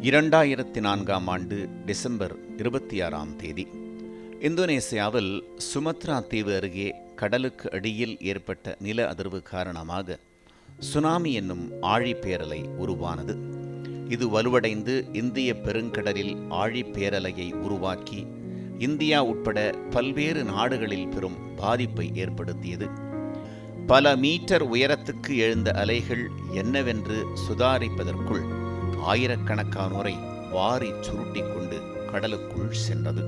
இரண்டாயிரத்தி நான்காம் ஆண்டு டிசம்பர் இருபத்தி ஆறாம் தேதி. இந்தோனேசியாவில் சுமத்ரா தீவு அருகே கடலுக்கு அடியில் ஏற்பட்ட நில அதிர்வு காரணமாக சுனாமி என்னும் ஆழிப்பேரலை உருவானது. இது வலுவடைந்து இந்திய பெருங்கடலில் ஆழிப்பேரலையை உருவாக்கி இந்தியா உட்பட பல்வேறு நாடுகளில் பெரும் பாதிப்பை ஏற்படுத்தியது. பல மீட்டர் உயரத்துக்கு எழுந்த அலைகள் என்னவென்று சுதாரிப்பதற்குள் ஆயிரக்கணக்கானோரை வாரி சுருட்டிக் கொண்டு கடலுக்குள் சென்றது.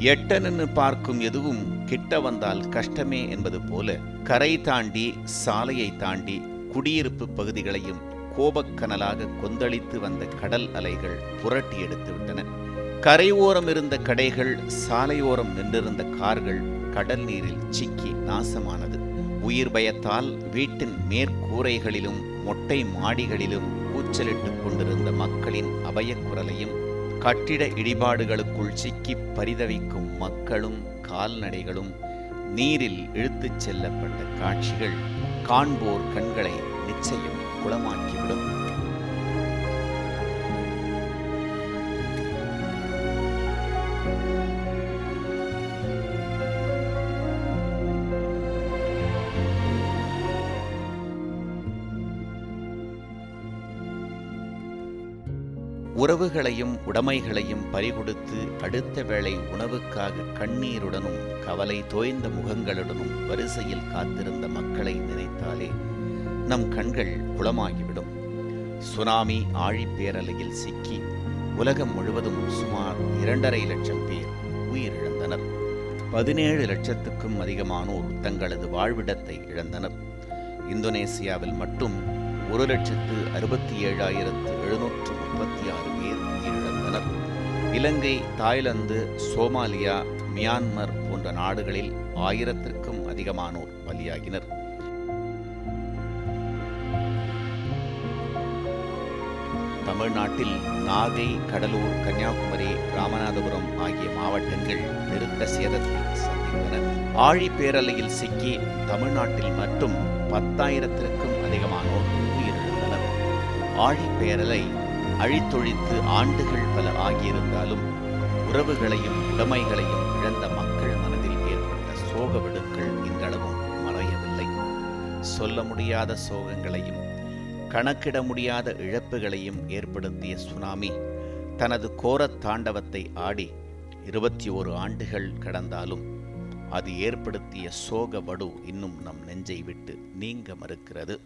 எட்டனன்னு பார்க்கும் எதுவும் கிட்ட வந்தால் கஷ்டமே என்பது போல கரை தாண்டி சாலையை தாண்டி குடியிருப்பு பகுதிகளையும் கோபக்கனலாக கொந்தளித்து வந்த கடல் அலைகள் புரட்டி எடுத்து விட்டன. கரை இருந்த கடைகள் சாலையோரம் நின்றிருந்த கார்கள் கடல் நீரில் சிக்கி நாசமானது. உயிர் பயத்தால் வீட்டின் மேற்கூரைகளிலும் மொட்டை மாடிகளிலும் கூச்சலிட்டுக் கொண்டிருந்த மக்களின் அபயக்குரலையும் கட்டிட இடிபாடுகளுக்குள் சிக்கி பரிதவிக்கும் மக்களும் கால்நடைகளும் நீரில் இழுத்துச் செல்லப்பட்ட காட்சிகள் காண்போர் கண்களை நிச்சயம் குளமாக்கிவிடும். உறவுகளையும் உடைமைகளையும் பறிகொடுத்து அடுத்த வேளை உணவுக்காக கண்ணீருடனும் கவலை தோய்ந்த முகங்களுடனும் வரிசையில் காத்திருந்த மக்களை நினைத்தாலே நம் கண்கள் குளமாகிவிடும். சுனாமி ஆழிப்பேரலையில் சிக்கி உலகம் முழுவதும் சுமார் இரண்டரை லட்சம் பேர் உயிரிழந்தனர். பதினேழு லட்சத்துக்கும் அதிகமானோர் தங்களது வாழ்விடத்தை இழந்தனர். இந்தோனேசியாவில் மட்டும் ஒரு லட்சத்து அறுபத்தி ஏழாயிரத்து எழுநூற்று முப்பத்தி ஆறு பேர் உயிரிழந்தனர். இலங்கை தாய்லாந்து சோமாலியா மியான்மர் போன்ற நாடுகளில் ஆயிரத்திற்கும் அதிகமானோர் பலியாகினர். தமிழ்நாட்டில் நாகை கடலூர் கன்னியாகுமரி ராமநாதபுரம் ஆகிய மாவட்டங்கள் பெருத்த சேதத்தை சந்தித்தன. ஆழிப்பேரலையில் சிக்கி தமிழ்நாட்டில் மட்டும் பத்தாயிரத்திற்கும் அதிகமானோர் உயிரிழந்தனர். ஆழிப்பேரலை அழித்தொழித்து ஆண்டுகள் பல ஆகியிருந்தாலும் உறவுகளையும் உடைமைகளையும் இழந்த மக்கள் மனதில் ஏற்பட்ட சோக விடுக்கள் இன்றளவும் மறையவில்லை. சொல்ல முடியாத சோகங்களையும் கணக்கிட முடியாத இழப்புகளையும் ஏற்படுத்திய சுனாமி தனது கோரத் தாண்டவத்தை ஆடி இருபத்தி ஓரு ஆண்டுகள் கடந்தாலும் அது ஏற்படுத்திய சோக வடு இன்னும் நம் நெஞ்சை விட்டு நீங்க மறுக்கிறது.